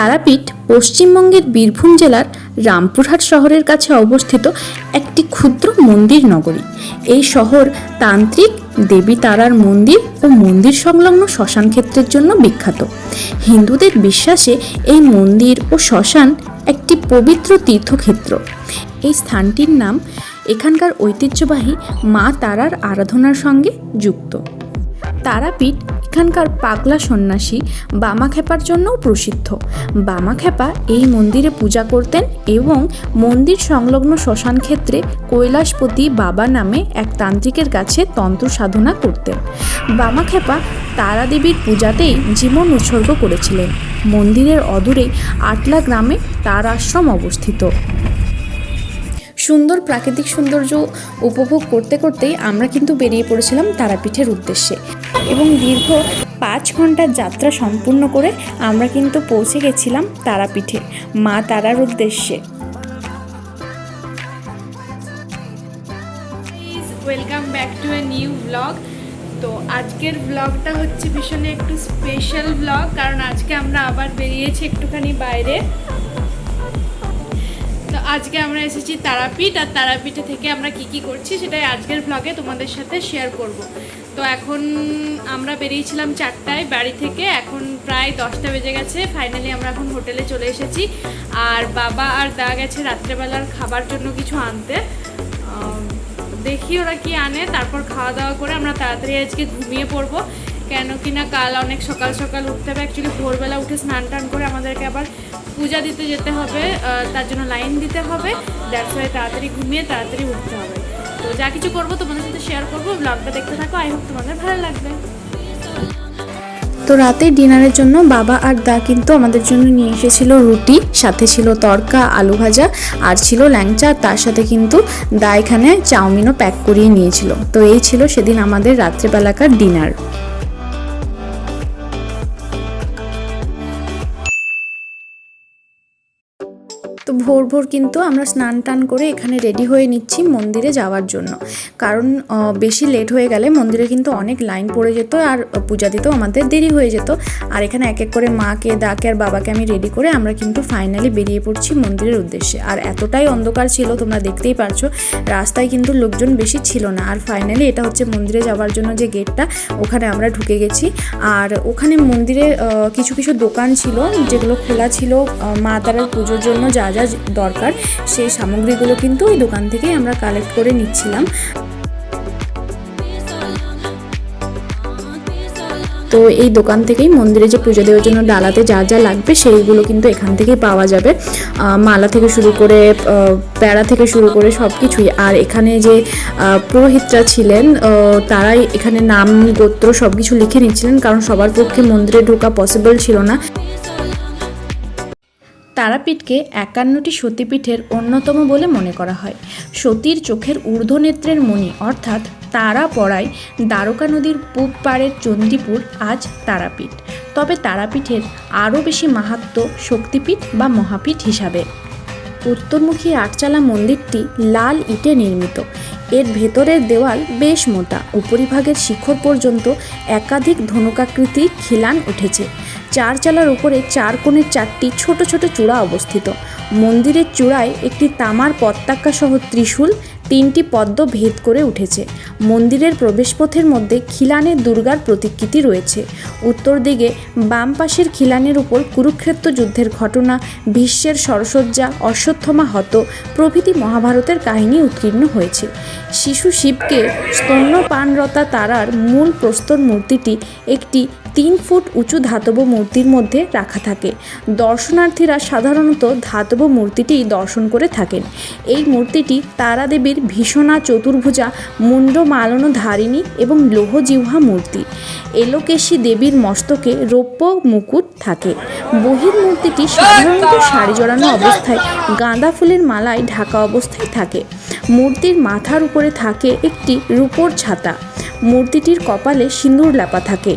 তারাপীঠ পশ্চিমবঙ্গের বীরভূম জেলার রামপুরহাট শহরের কাছে অবস্থিত একটি ক্ষুদ্র মন্দির নগরী। এই শহর তান্ত্রিক দেবী তারার মন্দির ও মন্দির সংলগ্ন শ্মশান ক্ষেত্রের জন্য বিখ্যাত। হিন্দুদের বিশ্বাসে এই মন্দির ও শ্মশান একটি পবিত্র তীর্থক্ষেত্র। এই স্থানটির নাম এখানকার ঐতিহ্যবাহী মা তারার আরাধনার সঙ্গে যুক্ত। তারাপীঠ এখানকার পাগলা সন্ন্যাসী বামাখ্যাপার জন্যও প্রসিদ্ধ। বামাখ্যাপা এই মন্দিরে পূজা করতেন এবং মন্দির সংলগ্ন শ্মশান ক্ষেত্রে কৈলাসপতি বাবা নামে এক তান্ত্রিকের কাছে তন্ত্র সাধনা করতেন। বামাখ্যাপা তারা দেবীর পূজাতেই জীবন উৎসর্গ করেছিলেন। মন্দিরের অদূরে আটলা গ্রামে তার আশ্রম অবস্থিত। সুন্দর প্রাকৃতিক সৌন্দর্য উপভোগ করতে করতেই আমরা কিন্তু বেরিয়ে পড়েছিলাম তারাপীঠের উদ্দেশ্যে। এবং দীর্ঘ পাঁচ ঘণ্টার যাত্রা সম্পূর্ণ করে আমরা কিন্তু পৌঁছে গেছিলাম তারাপীঠে, মা তারার উদ্দেশ্যে। Welcome back to a new blog তো আজকের ব্লগটা হচ্ছে ভীষণ একটু স্পেশাল ব্লগ কারণ আজকে আমরা আবার বেরিয়েছি একটুখানি বাইরে। আজকে আমরা এসেছি তারাপীঠ, আর তারাপীঠে থেকে আমরা কি কি করছি সেটাই আজকের ব্লগে তোমাদের সাথে শেয়ার করব। তো এখন আমরা বেরিয়েছিলাম চারটায় বাড়ি থেকে, এখন প্রায় দশটা বেজে গেছে ফাইনালি আমরা এখন হোটেলে চলে এসেছি। আর বাবা আর দা গেছে রাত্রেবেলার খাবার জন্য কিছু আনতে। দেখি ওরা কি আনে, তারপর খাওয়া দাওয়া করে আমরা তাড়াতাড়ি আজকে ঘুমিয়ে পড়ব। কেন কি না কাল অনেক সকাল সকাল উঠতে হবে অ্যাকচুয়ালি ভোরবেলা উঠে স্নান টান করে আমাদেরকে আবার পূজা দিতে যেতে হবে তার জন্য লাইন দিতে হবে। দ্যাটস ওয়াই তাড়াতাড়ি ঘুমিয়ে তাড়াতাড়ি উঠতে হবে। তো যা কিছু করব তোমাদের সাথে শেয়ার করব ব্লগটা দেখতে থাকো আই হোপ তোমাদের ভালো লাগবে। তো রাতে ডিনারের জন্য বাবা আর দা কিন্তু আমাদের জন্য নিয়ে এসেছিল রুটি, সাথে ছিল তরকা, আলু ভাজা, আর ছিল ল্যাংচা, তার সাথে কিন্তু দা এখানে চাউমিনও প্যাক করিয়ে নিয়েছিল। তো এই ছিল সেদিন আমাদের রাত্রেবেলাকার ডিনার তো ভোর ভোর কিন্তু আমরা স্নান টান করে এখানে রেডি হয়ে নিচ্ছি মন্দিরে যাওয়ার জন্য। কারণ বেশি লেট হয়ে গেলে মন্দিরে কিন্তু অনেক লাইন পড়ে যেত আর পূজা দিতেও আমাদের দেরি হয়ে যেত। আর এখানে এক এক করে মাকে, দাকে আর বাবাকে আমি রেডি করে আমরা কিন্তু ফাইনালি বেরিয়ে পড়ছি মন্দিরের উদ্দেশ্যে। আর এতটাই অন্ধকার ছিল, তোমরা দেখতেই পারছ, রাস্তায় কিন্তু লোকজন বেশি ছিল না। আর ফাইনালি এটা হচ্ছে মন্দিরে যাওয়ার জন্য যে গেটটা ওখানে আমরা ঢুকে গেছি। আর ওখানে মন্দিরে কিছু কিছু দোকান ছিল, যেগুলো খোলা ছিল মা তারার পুজোর জন্য যা যা দরকার, সেই সামগ্রীগুলো কিন্তু ওই দোকান থেকেই আমরা কালেক্ট করে নিচ্ছিলাম। তো এই দোকান থেকেই মন্দিরে যে পুজো দেওয়ার জন্য ডালাতে যা যা লাগবে, সেইগুলো কিন্তু এখান থেকেই পাওয়া যাবে। মালা থেকে শুরু করে প্যাড়া থেকে শুরু করে সব কিছুই আর এখানে যে পুরোহিতরা ছিলেন তারাই এখানে নাম, গোত্র সব কিছু লিখে নিচ্ছিলেন, কারণ সবার পক্ষে মন্দিরে ঢোকা পসিবল ছিল না। তারাপীঠকে একান্নটি সতীপীঠের অন্যতম বলে মনে করা হয়। সতীর চোখের ঊর্ধ্বনেত্রের মণি, অর্থাৎ তারা পড়ায় দ্বারকা নদীর পূব পাড়ের চণ্ডীপুর আজ তারাপীঠ। তবে তারাপীঠের আরও বেশি মাহাত্ম শক্তিপীঠ বা মহাপীঠ হিসাবে। উত্তরমুখী আটচালা মন্দিরটি লাল ইটে নির্মিত। এর ভেতরের দেওয়াল বেশ মোটা। উপরিভাগের শিখর পর্যন্ত একাধিক ধনুকাকৃতি খিলান উঠেছে। চার চালার উপরে চার কোণের চারটি ছোট ছোট চূড়া অবস্থিত। মন্দিরের চূড়ায় একটি তামার পতাকা সহ ত্রিশূল, তিনটি পদ্ম ভেদ করে উঠেছে। মন্দিরের প্রবেশপথের মধ্যে খিলানের দুর্গার প্রতিকৃতি রয়েছে। উত্তর দিকে বাম পাশের খিলানের উপর কুরুক্ষেত্র যুদ্ধের ঘটনা, ভীষ্মের সরসজ্জা, অশ্বত্থমা হত, প্রভৃতি মহাভারতের কাহিনী উৎকীর্ণ হয়েছে। শিশু শিবকে স্তন্যপানরতা তারার মূল প্রস্তর মূর্তিটি একটি তিন ফুট উঁচু ধাতব মূর্তির মধ্যে রাখা থাকে। দর্শনার্থীরা সাধারণত ধাতব মূর্তিটি দর্শন করে থাকেন। এই মূর্তিটি তারা দেবীর ভীষণা চতুর্ভুজা, মুন্ড মালন ধারিণী এবং লোহজিহ্বা মূর্তি। এলোকেশী দেবীর মস্তকে রৌপ্য মুকুট থাকে। বহির মূর্তিটি সাধারণত শাড়ি জড়ানো অবস্থায় গাঁদা ফুলের মালায় ঢাকা অবস্থায় থাকে। মূর্তির মাথার উপরে থাকে একটি রূপোর ছাতা। মূর্তিটির কপালে সিঁদুর লাপা থাকে।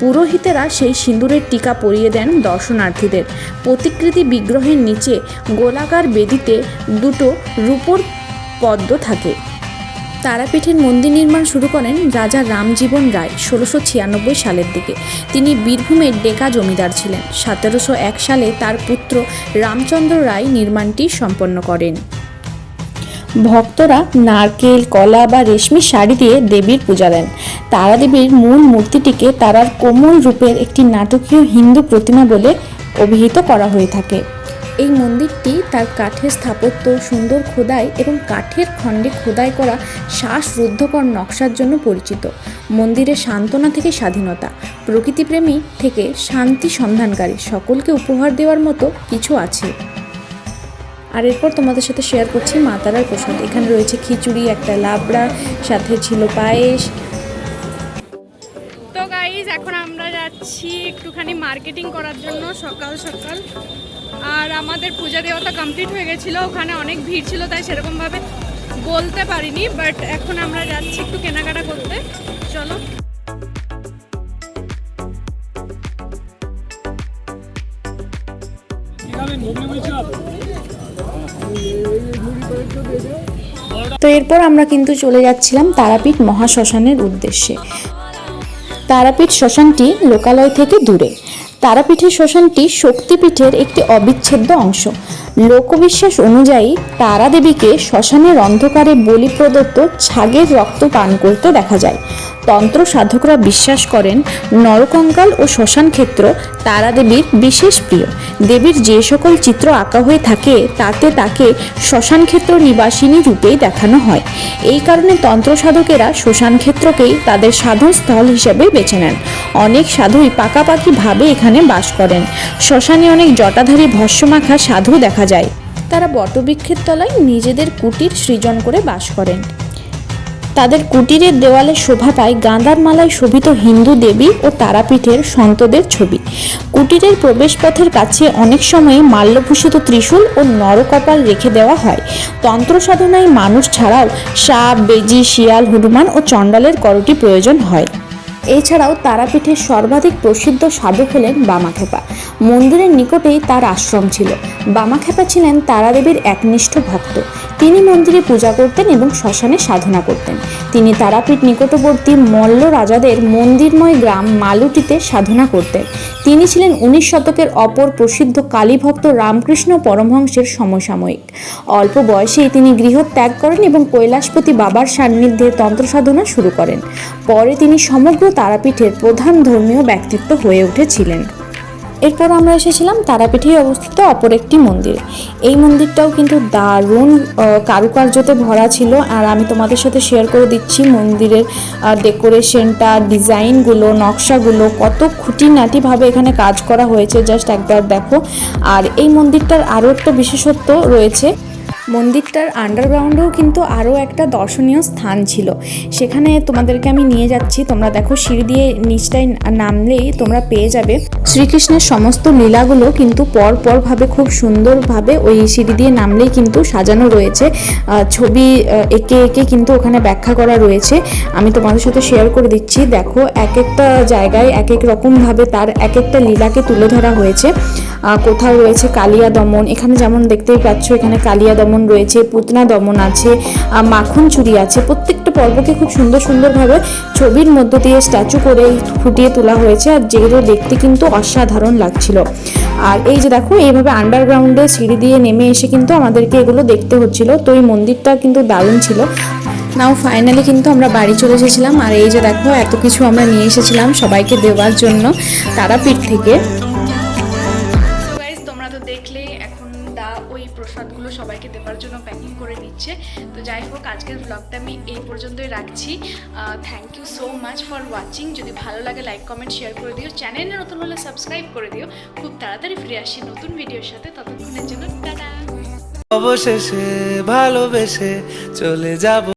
পুরোহিতেরা সেই সিঁদুরের টিকা পরিয়ে দেন দর্শনার্থীদের। প্রতিকৃতি বিগ্রহের নিচে গোলাকার বেদিতে দুটো রূপোর পদ্ম থাকে। তারাপীঠের মন্দির নির্মাণ শুরু করেন রাজা রামজীবন রায় ষোলোশো ছিয়ানব্বই সালের দিকে। তিনি বীরভূমের ডেকা জমিদার ছিলেন। সতেরোশো এক সালে তার পুত্র রামচন্দ্র রায় নির্মাণটি সম্পন্ন করেন। ভক্তরা নারকেল, কলা বা রেশমি শাড়ি দিয়ে দেবীর পূজা দেন। তারা দেবীর মূল মূর্তিটিকে তারার কোমল রূপের একটি নাটকীয় হিন্দু প্রতিমা বলে অভিহিত করা হয়ে থাকে। এই মন্দিরটি তার কাঠের স্থাপত্য, সুন্দর খোদাই এবং কাঠের খণ্ডে খোদাই করা শ্বাসরুদ্ধকর নকশার জন্য পরিচিত। মন্দিরের সান্ত্বনা থেকে স্বাধীনতা, প্রকৃতিপ্রেমী থেকে শান্তি সন্ধানকারী সকলকে উপহার দেওয়ার মতো কিছু আছে। আর এরপর তোমাদের সাথে শেয়ার করছি মাতারার প্রসাদ। এখানে রয়েছে খিচুড়ি, একটা লাবড়া, সাথে ছিল পায়েস গাইজ এখন আমরা যাচ্ছি একটুখানি মার্কেটিং করার জন্য সকাল সকাল। আর আমাদের পূজা দেওয়াটা কমপ্লিট হয়ে গেছিল। ওখানে অনেক ভিড় ছিল, তাই সেরকমভাবে বলতে পারিনি বাট এখন আমরা যাচ্ছি একটু কেনাকাটা করতে। চলো। তো এরপর আমরা কিন্তু চলে যাচ্ছিলাম তারাপীঠ মহাশ্মশানের উদ্দেশ্যে। তারাপীঠ শ্মশানটি লোকালয় থেকে দূরে। তারাপীঠের শ্মশানটি শক্তিপীঠের একটি অবিচ্ছেদ্য অংশ। লোকবিশ্বাস অনুযায়ী তারা দেবীকে শ্মশানের অন্ধকারে বলি প্রদত্ত ছাগের রক্ত পান করতে দেখা যায়। তন্ত্র সাধকরা বিশ্বাস করেন, নরকঙ্কাল ও শ্মশান ক্ষেত্র তারা দেবীর বিশেষ প্রিয়। দেবীর যে সকল চিত্র আঁকা হয়ে থাকে, তাতে তাকে শ্মশান ক্ষেত্র নিবাসিনী রূপেই দেখানো হয়। এই কারণে তন্ত্র সাধকেরা শ্মশান ক্ষেত্রকেই তাদের সাধন স্থল হিসেবে বেছে নেন। অনেক সাধুই পাকাপাকিভাবে এখানে বাস করেন। শ্মশানে অনেক জটাধারী ভস্যমাখা সাধু দেখা যায়। তারা বটবৃক্ষের তলায় নিজেদের কুটির সৃজন করে বাস করেন। তাদের কুটিরের দেওয়ালে শোভা পায় গাঁদার মালায় শোভিত হিন্দু দেবী ও তারাপীঠের সন্তদের ছবি। কুটিরের প্রবেশপথের কাছে অনেক সময় মাল্যভূষিত ত্রিশূল ও নরকপাল রেখে দেওয়া হয়। তন্ত্র সাধনায় মানুষ ছাড়াও সাপ, বেজি, শিয়াল, হনুমান ও চণ্ডালের করটি প্রয়োজন হয়। এছাড়াও তারাপীঠের সর্বাধিক প্রসিদ্ধ সাধক হলেন বামাখেপা। মন্দিরের নিকটেই তার আশ্রম ছিল। বামাখেপা ছিলেন তারাদেবীর একনিষ্ঠ ভক্ত। তিনি মন্দিরে পূজা করতেন এবং শ্মশানে সাধনা করতেন। তিনি তারাপীঠ নিকটবর্তী মল্ল রাজাদের মন্দিরময় গ্রাম মালুটিতে সাধনা করতেন। তিনি ছিলেন উনিশ শতকের অপর প্রসিদ্ধ কালীভক্ত রামকৃষ্ণ পরমহংসের সমসাময়িক। অল্প বয়সেই তিনি গৃহ ত্যাগ করেন এবং কৈলাসপতি বাবার সান্নিধ্যে তন্ত্র সাধনা শুরু করেন। পরে তিনি সমগ্র তারাপীঠের প্রধান ধর্মীয় ব্যক্তিত্ব হয়ে উঠেছিলেন। এরপর আমরা এসেছিলাম তারাপীঠে অবস্থিত অপর একটি মন্দির। এই মন্দিরটাও কিন্তু দারুণ কারুকার্যতে ভরা ছিল। আর আমি তোমাদের সাথে শেয়ার করে দিচ্ছি মন্দিরের ডেকোরেশনটা ডিজাইনগুলো নকশাগুলো, কত খুঁটিনাটিভাবে এখানে কাজ করা হয়েছে। জাস্ট একবার দেখো। আর এই মন্দিরটার আরও একটা বিশেষত্ব রয়েছে মন্দিরটার আন্ডারগ্রাউন্ডেও কিন্তু আরও একটা দর্শনীয় স্থান ছিল। সেখানে তোমাদেরকে আমি নিয়ে যাচ্ছি। তোমরা দেখো সিঁড়ি দিয়ে নিচটায় নামলেই তোমরা পেয়ে যাবে। শ্রীকৃষ্ণের সমস্ত লীলাগুলো কিন্তু পর পরভাবে খুব সুন্দরভাবে ওই সিঁড়ি দিয়ে নামলেই কিন্তু সাজানো রয়েছে। ছবি এঁকে এঁকে কিন্তু ওখানে ব্যাখ্যা করা রয়েছে। আমি তোমাদের সাথে শেয়ার করে দিচ্ছি। দেখো এক একটা জায়গায় এক এক রকমভাবে তার এক একটা লীলাকে তুলে ধরা হয়েছে। কোথাও রয়েছে কালিয়া দমন। এখানে যেমন দেখতেই পাচ্ছ, এখানে কালিয়া দমন রয়েছে, পুতনা দমন আছে মাখন চুরি আছে। প্রত্যেকটা পর্বকে খুব সুন্দর সুন্দরভাবে ছবির মধ্য দিয়ে স্ট্যাচু করে ফুটিয়ে তোলা হয়েছে আর যেগুলো দেখতে কিন্তু অসাধারণ লাগছিল। আর এই যে দেখো, এইভাবে আন্ডারগ্রাউন্ডে সিঁড়ি দিয়ে নেমে এসে কিন্তু আমাদেরকে এগুলো দেখতে হচ্ছিল। তো এই মন্দিরটা কিন্তু দারুণ ছিল। নাও ফাইনালি কিন্তু আমরা বাড়ি চলে এসেছিলাম। আর এই যে দেখো, এত কিছু আমরা নিয়ে এসেছিলাম সবাইকে দেওয়ার জন্য তারাপীঠ থেকে। সবাইকে দেওয়ার জন্য প্যাকিং করে নিচ্ছে তো যাই হোক, আজকের ব্লগটা আমি এই পর্যন্তই রাখছি। Thank you so much for watching যদি ভালো লাগে লাইক কমেন্ট শেয়ার করে দিও। চ্যানেলে নতুন হলে সাবস্ক্রাইব করে দিও। খুব তাড়াতাড়ি ফিরে আসি নতুন ভিডিওর সাথে। ততক্ষণের জন্য টাটা। অবশেষে ভালোবেসে চলে যাব।